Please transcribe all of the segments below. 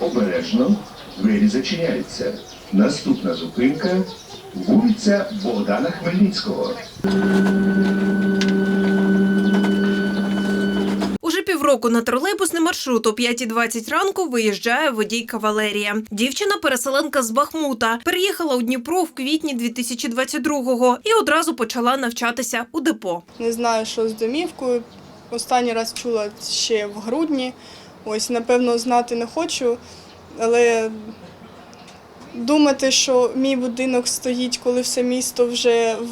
Обережно, двері зачиняються. Наступна зупинка вулиця Богдана Хмельницького. Уже півроку на тролейбусний маршрут о 5.20 ранку виїжджає водійка Валерія. Дівчина переселенка з Бахмута. Переїхала у Дніпро в квітні 2022-го і одразу почала навчатися у депо. Не знаю, що з домівкою. Останній раз чула ще в грудні. Ось, напевно, знати не хочу, але думати, що мій будинок стоїть, коли все місто вже в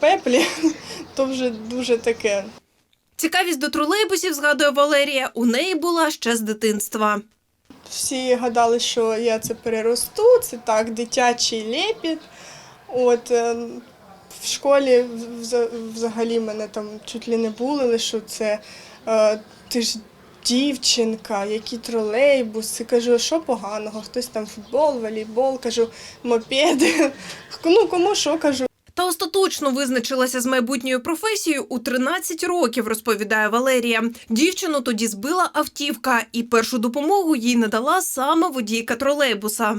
пеплі, то вже дуже таке. Цікавість до тролейбусів, згадує Валерія, у неї була ще з дитинства. Всі гадали, що я це переросту, це так, дитячий лепіт. От е, в школі вз- взагалі мене там чуть ли не булили, що це е, ти ж дівчинка, які тролейбуси. Кажу, що поганого? Хтось там футбол, волейбол, кажу, мопеди. Ну кому що кажу. Та остаточно визначилася з майбутньою професією у 13 років, розповідає Валерія. Дівчину тоді збила автівка, і першу допомогу їй надала саме водійка тролейбуса.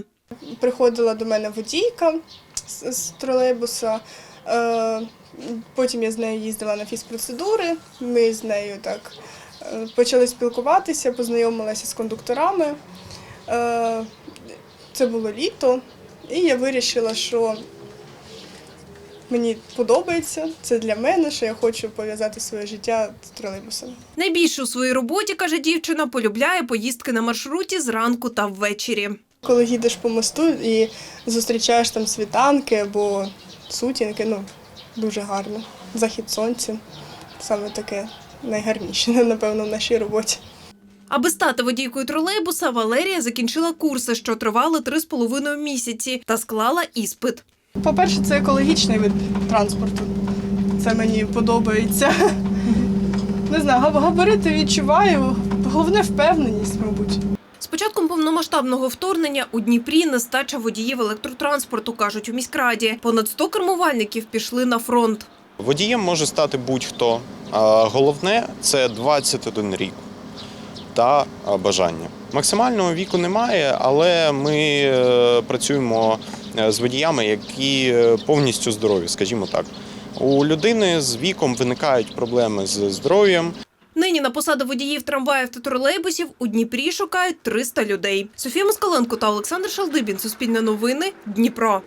приходила до мене водійка з, з тролейбуса. Е, потім я з нею їздила на фізпроцедури. Ми з нею так почали спілкуватися, познайомилася з кондукторами. Е, це було літо, і я вирішила, що мені подобається, це для мене, що я хочу пов'язати своє життя з тролейбусом. Найбільше у своїй роботі, каже дівчина, полюбляє поїздки на маршруті зранку та ввечері. Коли їдеш по мосту і зустрічаєш там світанки або сутінки, ну дуже гарно. Захід сонця саме таке найгарніше, напевно, в нашій роботі. Аби стати водійкою тролейбуса, Валерія закінчила курси, що тривали три з половиною місяці, та склала іспит. По-перше, це екологічний вид транспорту. Це мені подобається. Не знаю, габарити відчуваю. Головне впевненість, мабуть. З початком повномасштабного вторгнення у Дніпрі нестача водіїв електротранспорту, кажуть у міськраді. Понад 100 кермувальників пішли на фронт. Водієм може стати будь-хто. Головне це 21 рік та бажання. Максимального віку немає, але ми е, працюємо е, з водіями, які е, повністю здорові, скажімо так. У людини з віком виникають проблеми з здоров'ям, Нині на посади водіїв трамваїв та тролейбусів у Дніпрі шукають 300 людей. Софія Москаленко та Олександр Шалдибін. Суспільне новини. Дніпро.